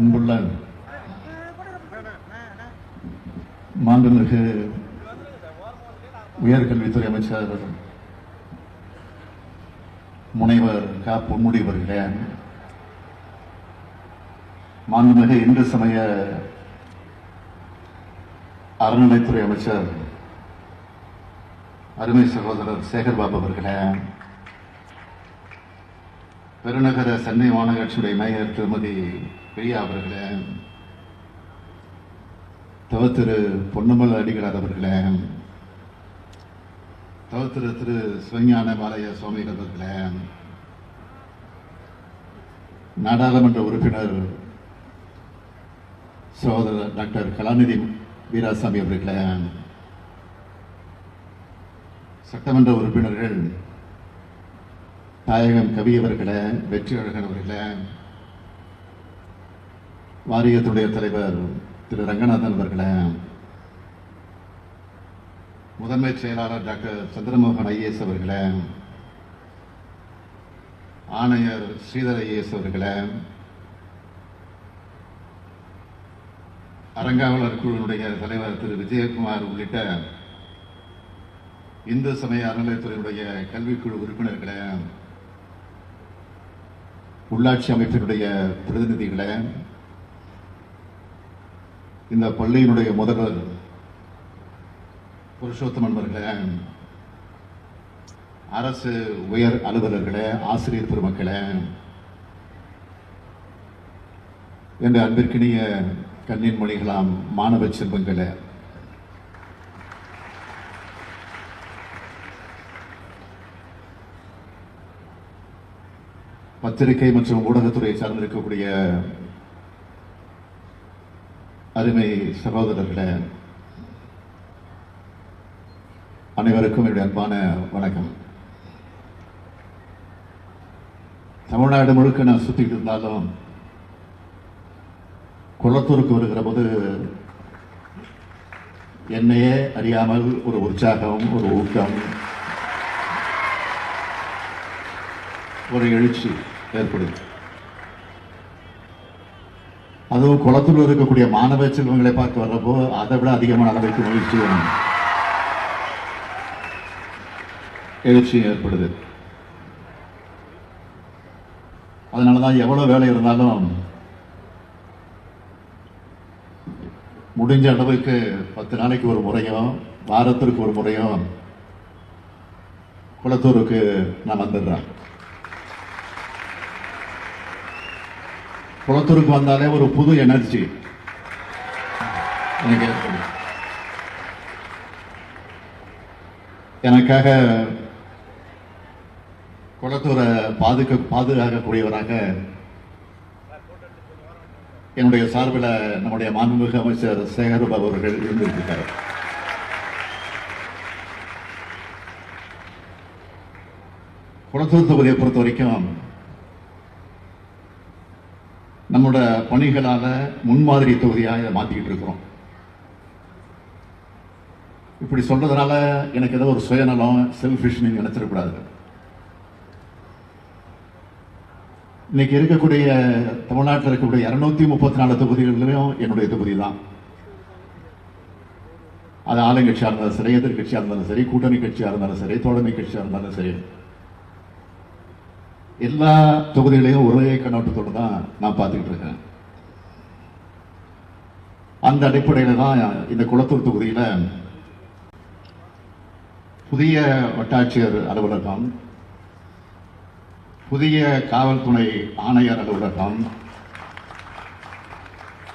அன்புள்ள மாண்புமிகு உயர்கல்வித்துறை அமைச்சர் முனைவர் க. பொன்முடி அவர்களே. மாண்புமிகு இந்து சமய அறநிலைத்துறை அமைச்சர் அருமை சகோதரர் சேகர்பாபு அவர்களே. பெருநகர சென்னை மாநகராட்சியுடைய மேயர் திருமதி பிரியா அவர்களே. தவத்திரு பொன்னமல் அடிகளார் அவர்களே. தவ திரு சிவஞான பாலைய சுவாமிகள் அவர்களே. நாடாளுமன்ற உறுப்பினர் சகோதரர் டாக்டர் கலாநிதி வீராசாமி அவர்களே. சட்டமன்ற உறுப்பினர்கள் தாயகம் கவி அவர்களே அவர்களே. வாரியத்துடைய தலைவர் திரு ரங்கநாதன் அவர்களே முதன்மை செயலாளர் டாக்டர் சந்திரமோகன் ஐஏஎஸ் அவர்களே ஆணையர் ஸ்ரீதர் ஐஏஎஸ் அவர்களே அரங்காவலர் குழுவினுடைய தலைவர் திரு விஜயகுமார் உள்ளிட்ட இந்து சமய அறநிலையத்துறையினுடைய கல்விக்குழு உறுப்பினர்களே உள்ளாட்சி அமைப்பினுடைய பிரதிநிதிகளே இந்த பள்ளியினுடைய முதல்வர் புருஷோத்தமன் அவர்களே அரசு உயர் அலுவலர்களே ஆசிரியர் பெருமக்களே என்ற அன்பிற்கினிய கண்ணின் மொழிகளாம் மாணவ செல்வங்களே பத்திரிகை மற்றும் ஊடகத்துறையை சார்ந்திருக்கக்கூடிய அருமை சகோதரர்களே அனைவருக்கும் என்னுடைய அன்பான வணக்கம். தமிழ்நாடு முழுக்க நான் சுத்திட்டு இருந்தாலும் குளத்தூருக்கு வருகிற போது என்னையே அறியாமல் ஒரு உற்சாகம் ஒரு ஊக்கம் ஒரு எழுச்சி ஏற்படுது. அதுவும் குளத்தூர் இருக்கக்கூடிய மாணவ செல்வங்களை பார்க்க வர்றப்போ அதை விட அதிகமான அளவுக்கு மகிழ்ச்சியும் எழுச்சியும் ஏற்படுது. அதனாலதான் எவ்வளவு வேலை இருந்தாலும் முடிஞ்ச அளவுக்கு பத்து நாளைக்கு ஒரு முறையும் வாரத்திற்கு ஒரு முறையும் குளத்தூருக்கு நான் வந்துடுறேன். குளத்தூருக்கு வந்தாலே ஒரு புது எனர்ஜி. எனக்கு ஏற்படும் எனக்காக குளத்தூரை பாதுக்க பாதுகாக்கக்கூடியவராக என்னுடைய சார்பில் நம்முடைய மாண்புமிகு அமைச்சர் சேகர்பாபு அவர்கள் இருந்திருக்கிறார். குளத்தூர் தொகுதியை பொறுத்த வரைக்கும் நம்மளோட பணிகளால முன்மாதிரி தொகுதியாக இதை மாற்றிக்கிட்டு இருக்கிறோம். இப்படி சொல்றதுனால எனக்கு ஏதோ ஒரு சுயநலம் செல்ஃபிஷ் நீங்க நினைச்சிடக்கூடாது. இன்னைக்கு இருக்கக்கூடிய தமிழ்நாட்டில் இருக்கக்கூடிய இருநூத்தி முப்பத்தி நாலு தொகுதிகளிலும் என்னுடைய தொகுதி தான். அது ஆளுங்கட்சியாக இருந்தாலும் சரி எதிர்கட்சியாக இருந்தாலும் சரி கூட்டணி கட்சியா இருந்தாலும் சரி தோழமை கட்சியா இருந்தாலும் சரி. எல்லா தொகுதிகளையும் ஒரே கண்ணோட்டத்தோடு தான் நான் பார்த்துக்கிட்டு இருக்கேன். அந்த அடிப்படையில் தான் இந்த குளத்தூர் தொகுதியில் புதிய வட்டாட்சியர் அலுவலகம் புதிய காவல்துறை ஆணையர் அலுவலகம்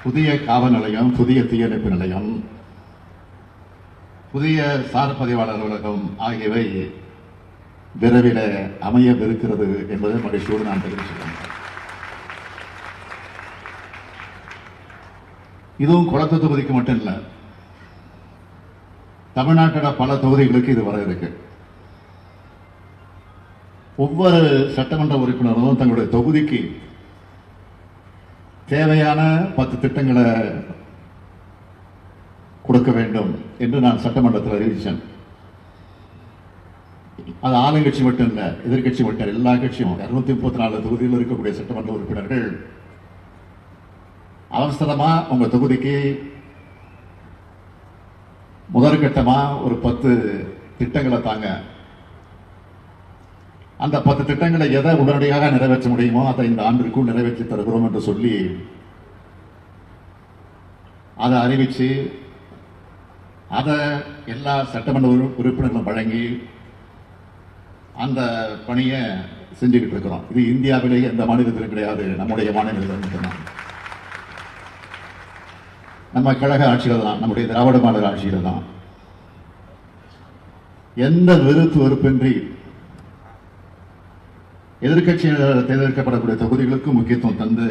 புதிய காவல் நிலையம் புதிய தீயணைப்பு நிலையம் புதிய சார் பதிவாளர் அலுவலகம் ஆகியவை விரைவில் அமையவிருக்கிறது என்பதை மகிழ்ச்சியோடு நான் தெரிவிச்சுக்கிறேன். இதுவும் குளத்து தொகுதிக்கு மட்டும் இல்லை தமிழ்நாட்டோட பல தொகுதிகளுக்கு இது வர இருக்கு. ஒவ்வொரு சட்டமன்ற உறுப்பினரும் தங்களுடைய தொகுதிக்கு தேவையான பத்து திட்டங்களை கொடுக்க வேண்டும் என்று நான் சட்டமன்றத்தில் அறிவித்தேன். அது ஆளுங்கட்சி மட்டும் இல்லை எதிர்க்கட்சி மட்டும் எல்லா கட்சியும் இருநூத்தி முப்பத்தி நாலு தொகுதியில் இருக்கக்கூடிய சட்டமன்ற உறுப்பினர்கள் அவசரமா உங்க தொகுதிக்கு முதற்கட்டமா ஒரு பத்து திட்டங்களை தாங்க. அந்த பத்து திட்டங்களை எதை உடனடியாக நிறைவேற்ற முடியுமோ அதை இந்த ஆண்டிற்குள் நிறைவேற்றி தருகிறோம் என்று சொல்லி அதை அறிவிச்சு அதை எல்லா சட்டமன்ற உறுப்பினர்களும் வழங்கி அந்த பணியை செஞ்சுக்கிட்டு இருக்கிறோம். இது இந்தியாவிலேயே எந்த மாநிலத்திலும் கிடையாது. நம்முடைய மாநிலத்தில் மட்டும்தான். நம்ம கழக ஆட்சியில் தான் நம்முடைய திராவிட மாடல் ஆட்சியில் தான். எந்த விருப்பு வெறுப்பின்றி எதிர்க்கட்சியினர் தேர்ந்தெடுக்கப்படக்கூடிய தொகுதிகளுக்கு முக்கியத்துவம் தந்து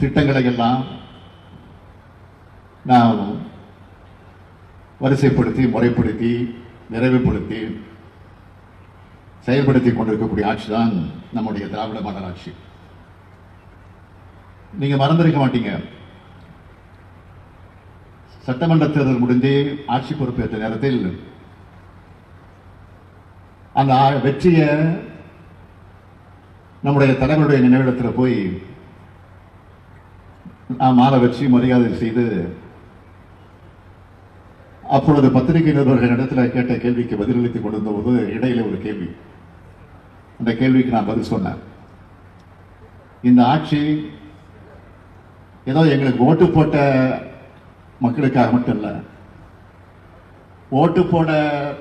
திட்டங்களை எல்லாம் நாம் வரிசைப்படுத்தி முறைப்படுத்தி நிறைவுபடுத்தி செயல்படுத்தி கொண்டிருக்கக்கூடிய ஆட்சி தான் நம்முடைய திராவிட மாடல் ஆட்சி. நீங்க மறந்திருக்க மாட்டீங்க. சட்டமன்ற தேர்தல் முடிந்தே ஆட்சி பொறுப்பேற்ற நேரத்தில் அந்த வெற்றிய வெற்றியை நம்முடைய தலைவருடைய நினைவிடத்தில் போய் நாம் மாலை வச்சு மரியாதை செய்து அப்பொழுது பத்திரிகை நிருபர்கள் இடத்துல கேட்ட கேள்விக்கு பதிலளித்துக் கொண்டிருந்த போது இடையில ஒரு கேள்வி. அந்த கேள்விக்கு நான் பதில் சொன்னேன். இந்த ஆட்சி ஏதோ எங்களுக்கு ஓட்டு போட்ட மக்களுக்காக மட்டும் இல்லை ஓட்டு போட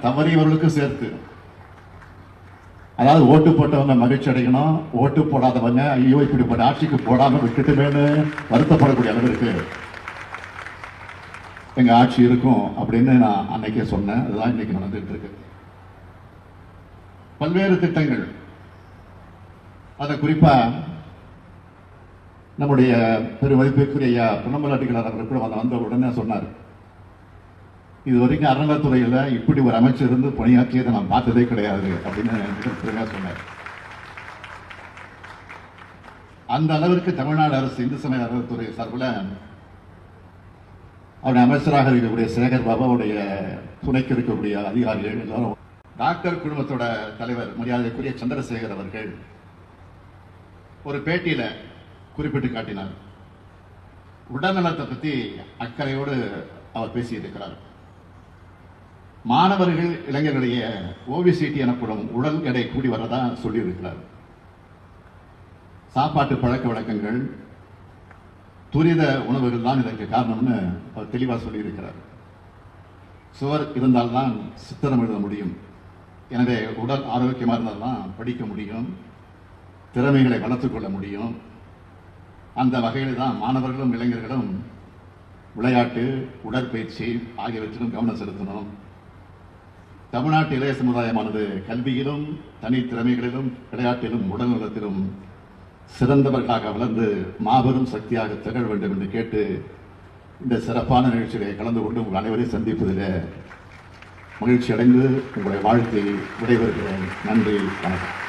தவறியவர்களுக்கும் சேர்த்து. அதாவது ஓட்டு போட்டவங்க மகிழ்ச்சி அடையணும் ஓட்டு போடாதவங்க ஐயோ இப்படிப்பட்ட ஆட்சிக்கு போடாமல் விட்டுட்டுமேனு வருத்தப்படக்கூடிய அளவிற்கு எங்க ஆட்சி இருக்கும் அப்படின்னு நான் அன்னைக்கே சொன்னேன். அதுதான் இன்னைக்கு நடந்துட்டு இருக்கு. பல்வேறு திட்டங்கள். அதை குறிப்பா நம்முடைய பெருமதிப்பிற்குரிய ஐயா அவர்கள் கூட வந்த உடனே சொன்னார். இது வரைக்கும் அறநிலத்துறையில் இப்படி ஒரு அமைச்சர் இருந்து பணியாற்றியதை நான் பார்த்ததே கிடையாது அப்படின்னு சொன்னார். அந்த அளவிற்கு தமிழ்நாடு அரசு இந்து சமய அறநிலத்துறை சார்பில் அவருடைய அமைச்சராக இருக்கக்கூடிய சேகர் பாபாவுடைய துணைக்கு இருக்கக்கூடிய அதிகாரிகள் எல்லாரும் டாக்டர் குழுமத்தோட தலைவர் மரியாதைக்குரிய சந்திரசேகர் அவர்கள் ஒரு பேட்டியில குறிப்பிட்டு காட்டினார். உடல்நலத்தை பத்தி அக்கறையோடு அவர் பேசியிருக்கிறார். மாணவர்கள் இளைஞர்களுடைய ஓவிசிடி எனப்படும் உடல் எடை கூடி வரதா சொல்லியிருக்கிறார். சாப்பாட்டு பழக்க வழக்கங்கள் துரித உணவுகள் தான் இதற்கு காரணம்னு அவர் தெளிவாக சொல்லியிருக்கிறார். சுவர் இருந்தால்தான் சித்திரம் எழுத முடியும். எனவே உடல் ஆரோக்கியமாக இருந்தால்தான் படிக்க முடியும். திறமைகளை வளர்த்துக்கொள்ள முடியும். அந்த வகையில் தான் மாணவர்களும் இளைஞர்களும் விளையாட்டு உடற்பயிற்சி ஆகியவற்றிலும் கவனம் செலுத்தணும். தமிழ்நாட்டு இளைய சமுதாயமானது கல்வியிலும் தனித்திறமைகளிலும் விளையாட்டிலும் உடல்நலத்திலும் சிறந்தவர்களாக வளர்ந்து மாபெரும் சக்தியாக திகழ வேண்டும் என்று கேட்டு இந்த சிறப்பான நிகழ்ச்சியிலே கலந்து கொண்டு உங்கள் அனைவரையும் சந்திப்பதில் மகிழ்ச்சி அடைந்து உங்களை வாழ்த்தி விடைபெறுகிறேன். நன்றி வணக்கம்.